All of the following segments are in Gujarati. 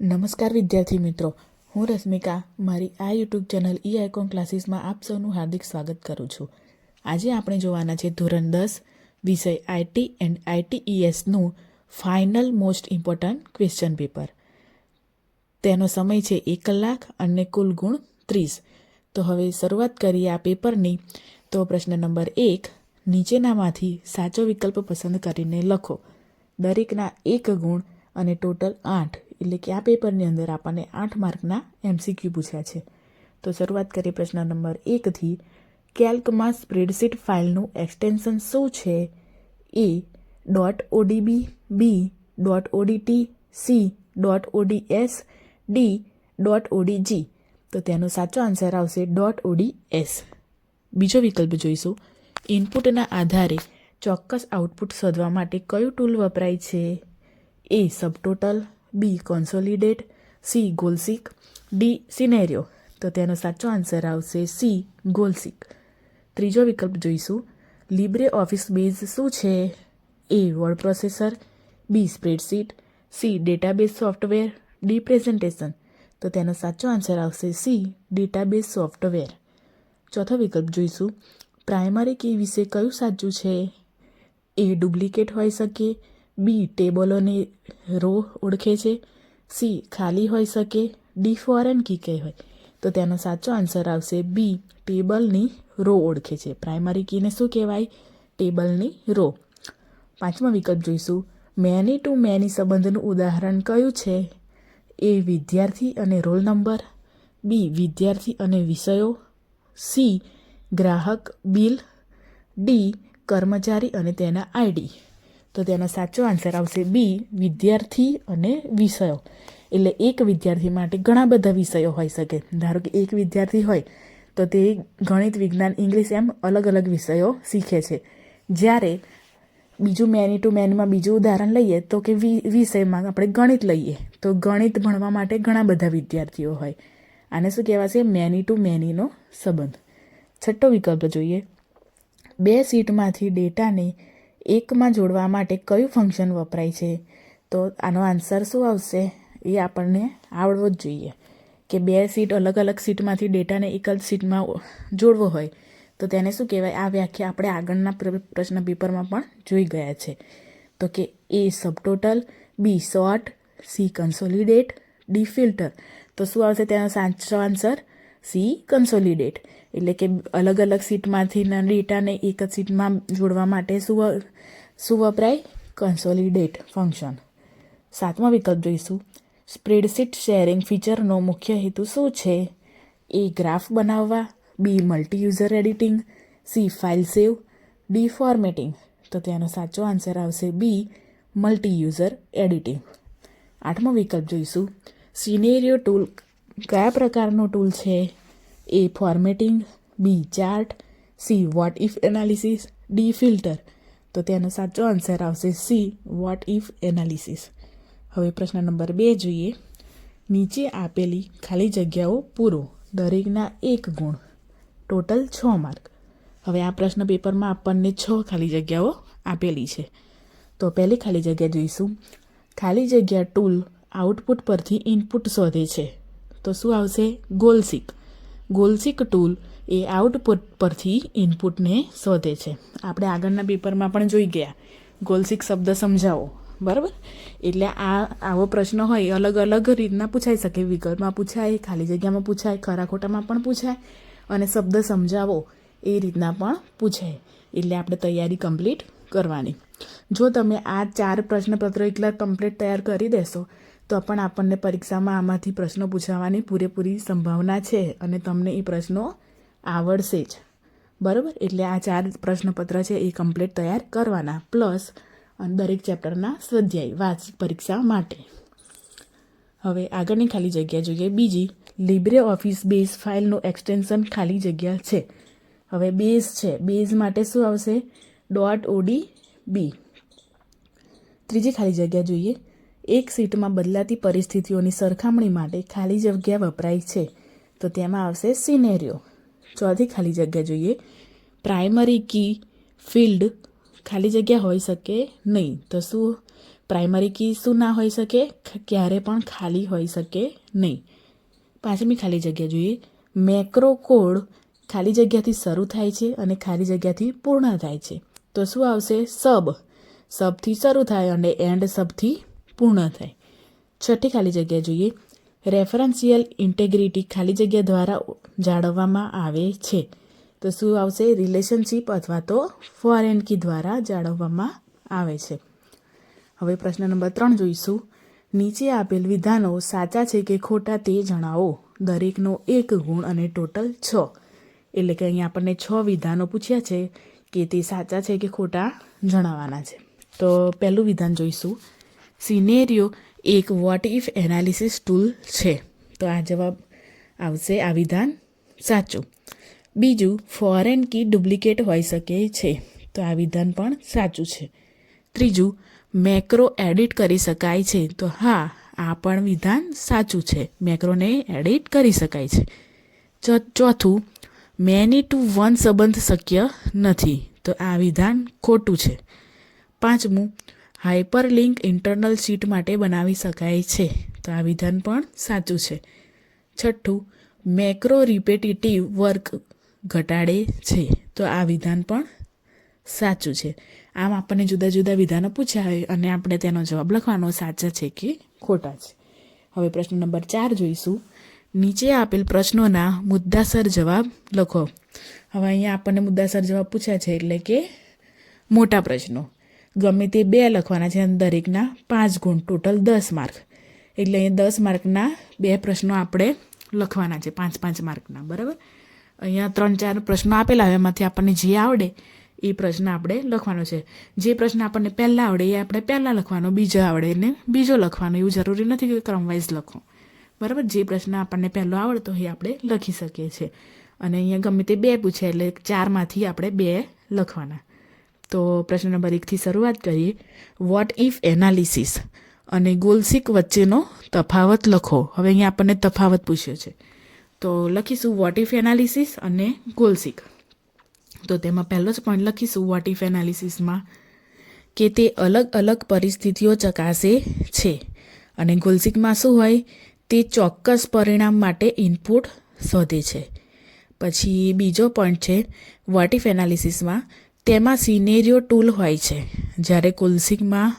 નમસ્કાર વિદ્યાર્થી મિત્રો, હું રશ્મિકા. મારી આ યુટ્યુબ ચેનલ ઈ આઇકોન ક્લાસીસમાં આપ સૌનું હાર્દિક સ્વાગત કરું છું. આજે આપણે જોવાના છે ધોરણ દસ, વિષય IT and આઈટીઈએસનું final most important question paper. તેનો સમય છે એક કલાક અને કુલ ગુણ ત્રીસ. તો હવે શરૂઆત કરીએ આ પેપરની. તો પ્રશ્ન નંબર એક, નીચેનામાંથી સાચો વિકલ્પ પસંદ કરીને લખો. દરેકના એક ગુણ અને ટોટલ આઠ. એટલે કે આ પેપરની અંદર આપણને આઠ માર્કના એમસીક્યુ પૂછ્યા છે. તો શરૂઆત કરીએ પ્રશ્ન નંબર એકથી. કેલ્કમાં સ્પ્રેડશીટ ફાઇલનું એક્સટેન્શન શું છે? A. Dot ODB B dot ODT C dot ODS D dot ODG તો તેનો સાચો આન્સર આવશે. ડોટ ઓડીએસ બીજો વિકલ્પ જોઈશું. ઇનપુટના આધારે ચોક્કસ આઉટપુટ શોધવા માટે કયું ટૂલ વપરાય છે? A subtotal B consolidate, C goal seek, D scenario. તો તેનો સાચો આન્સર આવશે સી ગોલસિક. ત્રીજો વિકલ્પ જોઈશું. લિબ્રે ઓફિસ બેઝ શું છે? A word processor, B spreadsheet, C database software, D presentation. તો તેનો સાચો આન્સર આવશે સી ડેટાબેઝ સોફ્ટવેર. ચોથો વિકલ્પ જોઈશું. પ્રાઇમરી કી વિશે કયું સાચું છે? એ ડુપ્લિકેટ હોઈ શકે બી ટેબલોની રો ઓળખે છે. સી ખાલી હોઈ શકે. ડી ફોરેન કી કઈ હોય. તો તેનો સાચો આન્સર આવશે બી ટેબલની રો ઓળખે છે. પ્રાઇમરી કીને શું કહેવાય? ટેબલની રો. પાંચમો વિકલ્પ જોઈશું. મેની ટુ મેની સંબંધનું ઉદાહરણ કયું છે? એ વિદ્યાર્થી અને રોલ નંબર. બી વિદ્યાર્થી અને વિષયો. સી ગ્રાહક બિલ. ડી કર્મચારી અને તેના આઈડી. તો તેનો સાચો આન્સર આવશે બી, વિદ્યાર્થી અને વિષયો. એટલે એક વિદ્યાર્થી માટે ઘણા બધા વિષયો હોઈ શકે. ધારો કે એક વિદ્યાર્થી હોય, તો તે ગણિત, વિજ્ઞાન, ઇંગ્લિશ એમ અલગ અલગ વિષયો શીખે છે. જ્યારે બીજું મેની ટુ મેનમાં બીજું ઉદાહરણ લઈએ, તો કે વિષયમાં આપણે ગણિત લઈએ, તો ગણિત ભણવા માટે ઘણા બધા વિદ્યાર્થીઓ હોય. આને શું કહેવાશે? મેની ટુ મેનીનો સંબંધ. છઠ્ઠો વિકલ્પ જોઈએ. બે સીટમાંથી ડેટાને એકમાં જોડવા માટે કયું ફંક્શન વપરાય છે? તો આનો આન્સર શું આવશે? એ આપણને આવડવો જ જોઈએ કે બે સીટ અલગ અલગ સીટમાંથી ડેટાને એક જ સીટમાં જોડવો હોય. તો તેને શું કહેવાય? આ વ્યાખ્યા આપણે આગળના પ્ર- પ્રશ્ન પેપરમાં પણ જોઈ ગયા છે. તો કે A subtotal B sort C consolidate D filter તો શું આવશે તેનો સાચો આન્સર સી કન્સોલિડેટ એટલે કે અલગ અલગ સીટમાંથી ડેટાને એક જ સીટમાં જોડવા માટે શું શું વપરાય કન્સોલિડેટ ફંક્શન સાતમો વિકલ્પ જોઈશું. સ્પ્રેડશીટ શેરિંગ ફીચરનો મુખ્ય હેતુ શું છે? એ ગ્રાફ બનાવવા B multi user editing C file save D formatting તો તેનો સાચો આન્સર આવશે બી મલ્ટી યુઝર એડિટિંગ આઠમો વિકલ્પ જોઈશું. સિનેરિયો ટૂલ કયા પ્રકારનો ટૂલ છે? A formatting B chart C what if analysis D filter તો તેનો સાચો આન્સર આવશે સી વોટ ઇફ એનાલિસિસ હવે પ્રશ્ન નંબર બે જોઈએ. નીચે આપેલી ખાલી જગ્યાઓ પૂરો, દરેકના એક ગુણ. ટોટલ છ માર્ક હવે આ પ્રશ્ન પેપરમાં આપણને છ ખાલી જગ્યાઓ આપેલી છે. તો પહેલી ખાલી જગ્યા જોઈશું. ખાલી જગ્યા ટૂલ આઉટપુટ પરથી ઇનપુટ શોધે છે. તો શું આવશે? ગોલસિક ગોલસિક ટૂલ એ આઉટપુટ પરથી ઇનપુટને શોધે છે. આપણે આગળના પેપરમાં પણ જોઈ ગયા. ગોલસિક શબ્દ સમજાવો. બરાબર? એટલે આ આવો પ્રશ્ન હોય અલગ અલગ રીતના પૂછાઈ શકે. વિગતમાં પૂછાય, ખાલી જગ્યામાં પૂછાય ખરા ખોટામાં પણ પૂછાય અને શબ્દ સમજાવો એ રીતના પણ પૂછાય. એટલે આપણે તૈયારી કમ્પ્લીટ કરવાની. જો તમે આ ચાર પ્રશ્નપત્રો એકલા કમ્પ્લીટ તૈયાર કરી દેશો તો પણ આપણને પરીક્ષામાં આમાંથી પ્રશ્નો પૂછાવાની પૂરેપૂરી સંભાવના છે અને તમને એ પ્રશ્નો આવડશે જ. બરાબર? એટલે આ ચાર પ્રશ્નપત્ર છે એ કમ્પ્લીટ તૈયાર કરવાના. પ્લસ દરેક ચેપ્ટરના સ્વાધ્યાય વાર્ષિક પરીક્ષા માટે. હવે આગળની ખાલી જગ્યા જોઈએ. બીજી લિબ્રે ઓફિસ બેઝ ફાઇલનું એક્સટેન્શન ખાલી જગ્યા છે. હવે બેઝ છે. બેઝ માટે શું આવશે? ડોટ ઓડી બી ત્રીજી ખાલી જગ્યા જોઈએ. એક સીટમાં બદલાતી પરિસ્થિતિઓની સરખામણી માટે ખાલી જગ્યા વપરાય છે. તો તેમાં આવશે સિનેરિયો ચોથી ખાલી જગ્યા જોઈએ પ્રાઇમરી કી ફિલ્ડ ખાલી જગ્યા હોઈ શકે નહીં. તો શું? પ્રાઇમરી કી શું ના હોઈ શકે? ક્યારે પણ ખાલી હોઈ શકે નહીં. પાંચમી ખાલી જગ્યા જોઈએ. મેક્રો કોડ ખાલી જગ્યાથી શરૂ થાય છે અને ખાલી જગ્યાથી પૂર્ણ થાય છે. તો શું આવશે? સબ સબથી શરૂ થાય અને એન્ડ સબથી પૂર્ણ થાય. છઠ્ઠી ખાલી જગ્યા જોઈએ. રેફરન્સિયલ ઇન્ટેગ્રિટી ખાલી જગ્યા દ્વારા જાળવવામાં આવે છે. તો શું આવશે? રિલેશનશીપ અથવા તો ફોરેન કી દ્વારા જાળવવામાં આવે છે. હવે પ્રશ્ન નંબર ત્રણ જોઈશું. નીચે આપેલ વિધાનો સાચા છે કે ખોટા તે જણાવો. દરેકનો એક ગુણ અને ટોટલ છ. એટલે કે અહીંયા આપણને છ વિધાનો પૂછ્યા છે કે તે સાચા છે કે ખોટા જણાવવાના છે. તો પહેલું વિધાન જોઈશું. સિનેરિયો એક વોટ ઇફ એનાલિસિસ ટૂલ છે. તો આ જવાબ આવશે આ વિધાન સાચું. બીજું ફોરેન કી ડુપ્લિકેટ હોઈ શકે છે. તો આ વિધાન પણ સાચું છે. ત્રીજું મેક્રો એડિટ કરી શકાય છે. તો હા, આ પણ વિધાન સાચું છે. મેક્રોને એડિટ કરી શકાય છે. ચોથું મેની ટુ વન સંબંધ શક્ય નથી. તો આ વિધાન ખોટું છે. પાંચમું હાઇપરલિંક ઇન્ટરનલ શીટ માટે બનાવી શકાય છે. તો આ વિધાન પણ સાચું છે. છઠ્ઠું, મેક્રો રિપેટિટિવ વર્ક ઘટાડે છે. તો આ વિધાન પણ સાચું છે. આમ આપણને જુદા જુદા વિધાનો પૂછ્યા હોય અને આપણે તેનો જવાબ લખવાનો સાચા છે કે ખોટા છે. હવે પ્રશ્ન નંબર ચાર જોઈશું. નીચે આપેલ પ્રશ્નોના મુદ્દાસર જવાબ લખો. હવે અહીંયા આપણને મુદ્દાસર જવાબ પૂછ્યા છે એટલે કે મોટા પ્રશ્નો. ગમે તે બે લખવાના છે અને દરેકના પાંચ ગુણ, ટોટલ દસ માર્ક. એટલે અહીંયા દસ માર્કના બે પ્રશ્નો આપણે લખવાના છે, પાંચ પાંચ માર્કના, બરાબર? અહીંયા ત્રણ ચાર પ્રશ્નો આપેલા હોય, એમાંથી આપણને જે આવડે એ પ્રશ્ન આપણે લખવાનો છે. જે પ્રશ્ન આપણને પહેલાં આવડે એ આપણે પહેલાં લખવાનો, બીજો આવડે એને બીજો લખવાનો, એવું જરૂરી નથી કે ક્રમવાઇઝ લખો. બરાબર? જે પ્રશ્ન આપણને પહેલો આવડતો એ આપણે લખી શકીએ છીએ. અને અહીંયા ગમે તે બે પૂછે, એટલે ચારમાંથી આપણે બે લખવાના. તો પ્રશ્ન નંબર એકથી શરૂઆત કરીએ. વોટ ઇફ એનાલિસિસ અને ગોલસિક વચ્ચેનો તફાવત લખો. હવે અહીંયા આપણને તફાવત પૂછ્યો છે. તો લખીશું વોટ ઇફ એનાલિસિસ અને ગોલસિક તો તેમાં પહેલો જ પોઈન્ટ લખીશું વોટ ઇફ એનાલિસિસમાં કે તે અલગ અલગ પરિસ્થિતિઓ ચકાસે છે. અને ગોલસિકમાં શું હોય? તે ચોક્કસ પરિણામ માટે ઇનપુટ શોધે છે. પછી બીજો પોઈન્ટ છે વોટ ઇફ એનાલિસિસમાં તેમાં સિનેરિયો ટૂલ હોય છે, જ્યારે કુલસિકમાં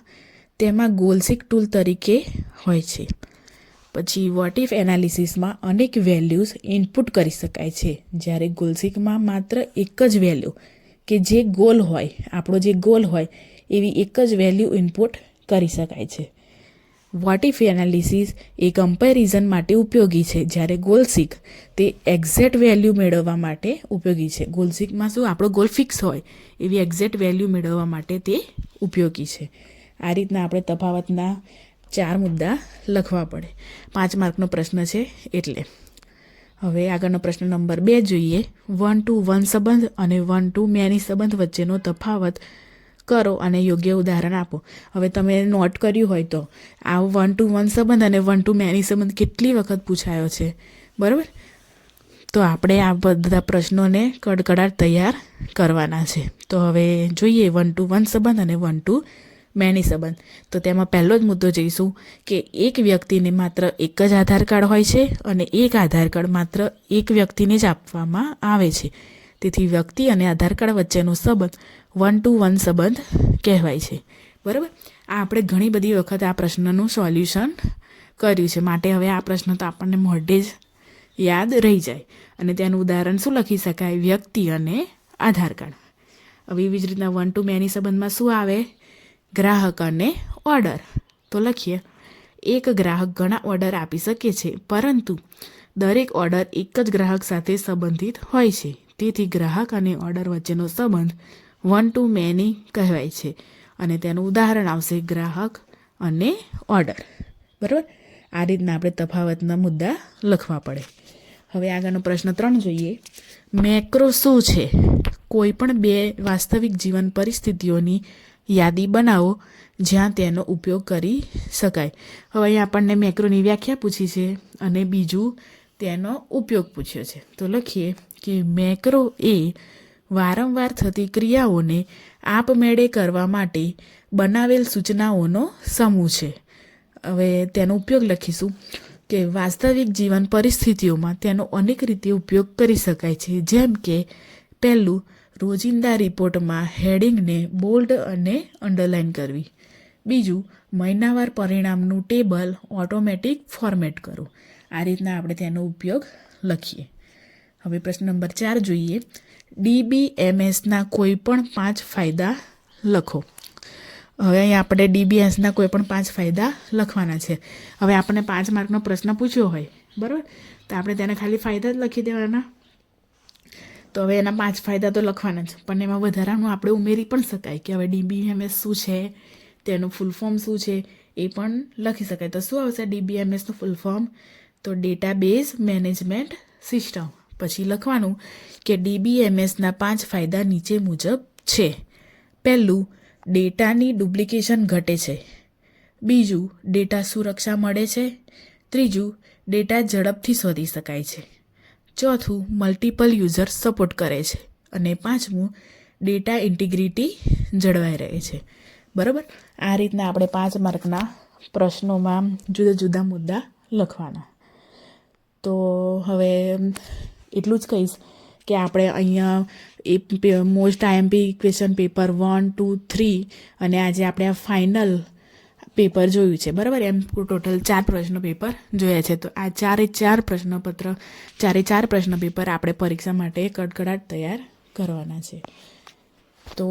તેમાં ગોલસિક ટૂલ તરીકે હોય છે. પછી વોટ ઇફ એનાલિસિસમાં અનેક વેલ્યુઝ ઇનપુટ કરી શકાય છે, જ્યારે ગોલસિકમાં માત્ર એક જ વેલ્યુ કે જે ગોલ હોય, આપણો જે ગોલ હોય, એવી એક જ વેલ્યુ ઇનપુટ કરી શકાય છે. વોટ ઇફ એનાલિસિસ એ કમ્પેરિઝન માટે ઉપયોગી છે? જ્યારે ગોલ સિક તે એક્ઝેક્ટ વેલ્યુ મેળવવા માટે ઉપયોગી છે. ગોલ સિકમાં શું આપણો ગોલ ફિક્સ હોય, એવી એક્ઝેક્ટ વેલ્યુ મેળવવા માટે તે ઉપયોગી છે. આ રીતના આપણે તફાવતના ચાર મુદ્દા લખવા પડે. પાંચ માર્કનો પ્રશ્ન છે એટલે. હવે આગળનો પ્રશ્ન નંબર બે જોઈએ. વન ટુ વન સંબંધ અને વન ટુ મેની સંબંધ વચ્ચેનો તફાવત કરો અને યોગ્ય ઉદાહરણ આપો. હવે તમે નોટ કર્યું હોય તો. આ વન ટુ વન સંબંધ અને વન ટુ મેની સંબંધ કેટલી વખત પૂછાયો છે? બરાબર? તો આપણે આ બધા પ્રશ્નોને કડકડાટ તૈયાર કરવાના છે. તો હવે જોઈએ વન ટુ વન સંબંધ અને વન ટુ મેની સંબંધ. તો તેમાં પહેલો જ મુદ્દો જઈશું કે એક વ્યક્તિને માત્ર એક જ આધાર કાર્ડ હોય છે અને એક આધાર કાર્ડ માત્ર એક વ્યક્તિને જ આપવામાં આવે છે. તેથી વ્યક્તિ અને આધાર કાર્ડ વચ્ચેનો સંબંધ વન ટુ વન સંબંધ કહેવાય છે. બરાબર? આ આપણે ઘણી બધી વખત આ પ્રશ્નનું સોલ્યુશન કર્યું છે. માટે હવે આ પ્રશ્ન તો આપણને મોઢે જ યાદ રહી જાય. અને તેનું ઉદાહરણ શું લખી શકાય? વ્યક્તિ અને આધાર કાર્ડ. હવે એવી જ રીતના વન ટુ મેની સંબંધમાં શું આવે? ગ્રાહક અને ઓર્ડર તો લખીએ. એક ગ્રાહક ઘણા ઓર્ડર આપી શકે છે, પરંતુ દરેક ઓર્ડર એક જ ગ્રાહક સાથે સંબંધિત હોય છે. તેથી ગ્રાહક અને ઓર્ડર વચ્ચેનો સંબંધ વન ટુ મેની કહેવાય છે. અને તેનું ઉદાહરણ આવશે ગ્રાહક અને ઓર્ડર. બરાબર? આ રીતના આપણે તફાવતના મુદ્દા લખવા પડે. હવે આગળનો પ્રશ્ન ત્રણ જોઈએ. મેક્રો શું છે? કોઈ પણ બે વાસ્તવિક જીવન પરિસ્થિતિઓની યાદી બનાવો જ્યાં તેનો ઉપયોગ કરી શકાય. હવે અહીં આપણને મેક્રોની વ્યાખ્યા પૂછી છે અને બીજું તેનો ઉપયોગ પૂછ્યો છે. તો લખીએ. કે મેક્રો એ વારંવાર થતી ક્રિયાઓને આપમેળે કરવા માટે બનાવેલ સૂચનાઓનો સમૂહ છે. હવે તેનો ઉપયોગ લખીશું કે વાસ્તવિક જીવન પરિસ્થિતિઓમાં તેનો અનેક રીતે ઉપયોગ કરી શકાય છે. જેમ કે, પહેલું, રોજિંદા રિપોર્ટમાં હેડિંગને બોલ્ડ અને અંડરલાઇન કરવી. બીજું, મહિનાવાર પરિણામનું ટેબલ ઓટોમેટિક ફોર્મેટ કરો. આ રીતના આપણે તેનો ઉપયોગ લખીએ. હવે પ્રશ્ન નંબર ચાર જોઈએ. ડીબીએમએસના કોઈ પણ પાંચ ફાયદા લખો. હવે અહીં આપણે ડીબીએસના કોઈ પણ પાંચ ફાયદા લખવાના છે. હવે આપણને પાંચ માર્કનો પ્રશ્ન પૂછ્યો હોય, બરાબર? તો આપણે તેને ખાલી ફાયદા જ લખી દેવાના. તો હવે એના પાંચ ફાયદા તો લખવાના જ, પણ એમાં વધારાનું આપણે ઉમેરી પણ શકાય કે હવે ડીબીએમએસ શું છે, તેનું ફૂલ ફોર્મ શું છે, એ પણ લખી શકાય. તો શું આવશે? ડીબીએમએસનું ફૂલ ફોર્મ તો ડેટાબેઝ મેનેજમેન્ટ સિસ્ટમ પછી લખવાનું કે ડીબીએમએસના પાંચ ફાયદા નીચે મુજબ છે. પહેલું, ડેટાની ડુપ્લિકેશન ઘટે છે. બીજું, ડેટા સુરક્ષા મળે છે. ત્રીજું, ડેટા ઝડપથી શોધી શકાય છે. ચોથું મલ્ટિપલ યુઝર સપોર્ટ કરે છે. અને પાંચમું, ડેટા ઇન્ટિગ્રિટી જળવાઈ રહે છે. બરાબર? આ રીતના આપણે પાંચ માર્કના પ્રશ્નોમાં જુદા જુદા મુદ્દા લખવાના. તો હવે એટલું જ કહીશ કે આપણે અહીંયા એ most IMP question paper one two three અને આજે આપણે આ ફાઇનલ પેપર જોયું છે. બરાબર? એમ ટોટલ ચાર પ્રશ્ન પેપર જોયા છે. તો આ ચારે ચાર પ્રશ્નપત્ર, ચારે ચાર પ્રશ્ન પેપર આપણે પરીક્ષા માટે કડકડાટ તૈયાર કરવાના છે. તો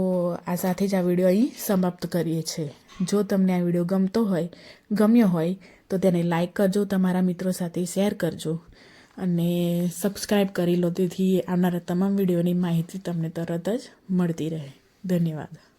આ સાથે જ આ વીડિયો અહીં સમાપ્ત કરીએ છીએ. જો તમને આ વીડિયો ગમતો હોય, ગમ્યો હોય, તો તેને લાઇક કરજો, તમારા મિત્રો સાથે શેર કરજો. અને સબસ્ક્રાઈબ કરી લો, તેથી આવનારા તમામ વિડીયોની માહિતી તમને તરત જ મળતી રહે. ધન્યવાદ.